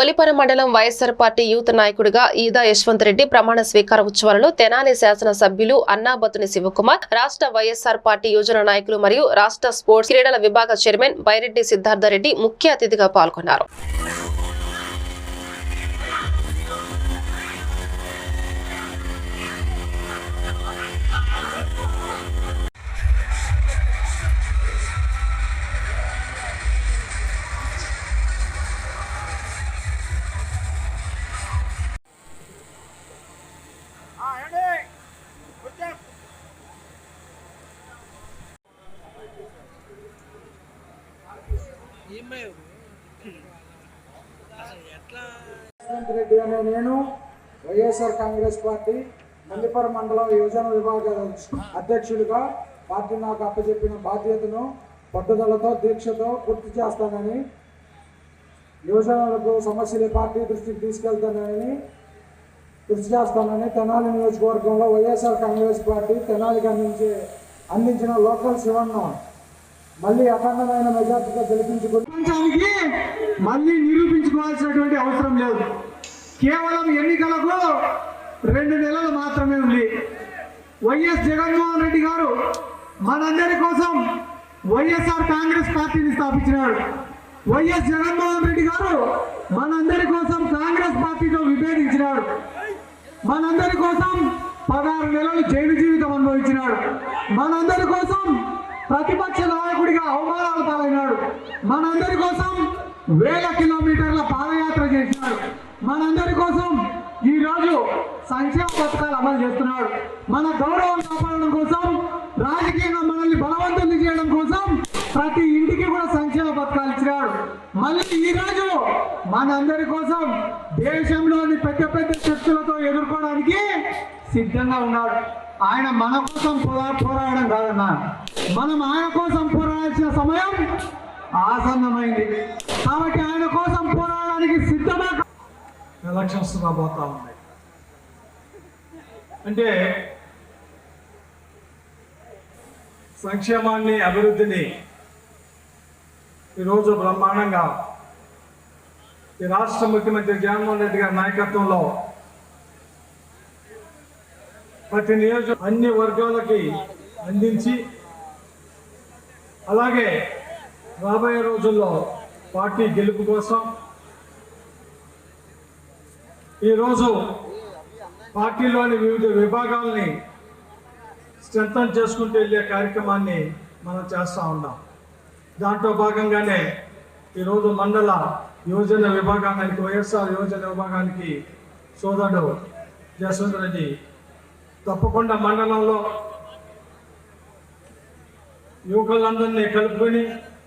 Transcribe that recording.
కొలిపర మండలం YSR party youth నాయకుడిగా ఈదా యశ్వంత్ రెడ్డి ప్రమాణ స్వీకార ఉత్సవాలను తెనాలి శాసన సభ్యులు అన్నాబతుని శివకుమార్ రాష్ట్ర వైఎస్ఆర్ పార్టీ యోజన నాయకులు మరియు రాష్ట్ర స్పోర్ట్స్ క్రీడల విభాగ చైర్మన్ బైరెడ్డి సిద్ధార్థరెడ్డి ముఖ్య అతిథిగా పాల్గొన్నారు. రెడ్డి అనే నేను వైఎస్ఆర్ కాంగ్రెస్ పార్టీ మల్లిపర మండలం యోజన విభాగ అధ్యక్షుడిగా పార్టీ నాకు అప్పచెప్పిన బాధ్యతను పట్టుదలతో దీక్షతో పూర్తి చేస్తానని యోజనలకు సమస్యల పార్టీ దృష్టికి తీసుకెళ్తానని కృషి చేస్తానని తెనాలి నియోజకవర్గంలో వైఎస్ఆర్ కాంగ్రెస్ పార్టీ తెనాలికి అందించే అందించిన లోకల్ శివన్న మళ్ళీ అఖండమైన మెజార్టీగా గెలిపించుకుని ప్రపంచానికి మళ్ళీ నిరూపించుకోవాల్సినటువంటి అవసరం లేదు. కేవలం ఎన్నికలకు రెండు నెలలు మాత్రమే ఉంది. వైఎస్ జగన్మోహన్ రెడ్డి గారు మనందరి కోసం వైఎస్ఆర్ కాంగ్రెస్ పార్టీని స్థాపించినాడు. వైఎస్ జగన్మోహన్ రెడ్డి గారు మనందరి కోసం కాంగ్రెస్ పార్టీతో విభేదించినాడు. మనందరి కోసం పదహారు నెలలు జైలు జీవితం అనుభవించినాడు. మనందరి కోసం ప్రతిపక్ష నాయకుడిగా అవమానాలు పాలైనాడు. మనందరి కోసం వేల కిలోమీటర్ల పాదయాత్ర చేసినాడు మనందరి కోసం ఈ రోజు సంక్షేమ పథకాలు అమలు చేస్తున్నాడు. మన గౌరవం కాపాడడం కోసం రాజకీయంగా మనల్ని బలవంతం చేయడం కోసం ప్రతి ఇంటికి కూడా సంక్షేమ పథకాలు ఇచ్చినాడు. మళ్ళీ ఈ రోజు మనందరి కోసం దేశంలోని పెద్ద పెద్ద శక్తులతో ఎదుర్కోవడానికి సిద్ధంగా ఉన్నాడు. ఆయన మన కోసం పోరా పోరాడడం కాదన్నా. మనం ఆయన కోసం పోరాడాల్సిన సమయం ఆసన్నమైంది. కాబట్టి ఆయన కోసం పోరాడడానికి సిద్ధమా ఎలక్షన్స్ రాబోతా ఉన్నాయి అంటే సంక్షేమాన్ని అభివృద్ధిని ఈరోజు బ్రహ్మాండంగా ఈ రాష్ట్ర ముఖ్యమంత్రి జగన్మోహన్ రెడ్డి గారి నాయకత్వంలో ప్రతి నియోజక అన్ని వర్గాలకి అందించి అలాగే రాబోయే రోజుల్లో పార్టీ గెలుపు కోసం ఈరోజు పార్టీలోని వివిధ విభాగాల్ని స్ట్రెంథన్ చేసుకుంటూ వెళ్ళే కార్యక్రమాన్ని మనం చేస్తూ ఉన్నాం. దాంట్లో భాగంగానే ఈరోజు మండల యోజన విభాగానికి వైఎస్ఆర్ యోజన విభాగానికి సోదరుడు జస్వంత్ రెడ్డి తప్పకుండా మండలంలో యువకులందరినీ కలుపుకొని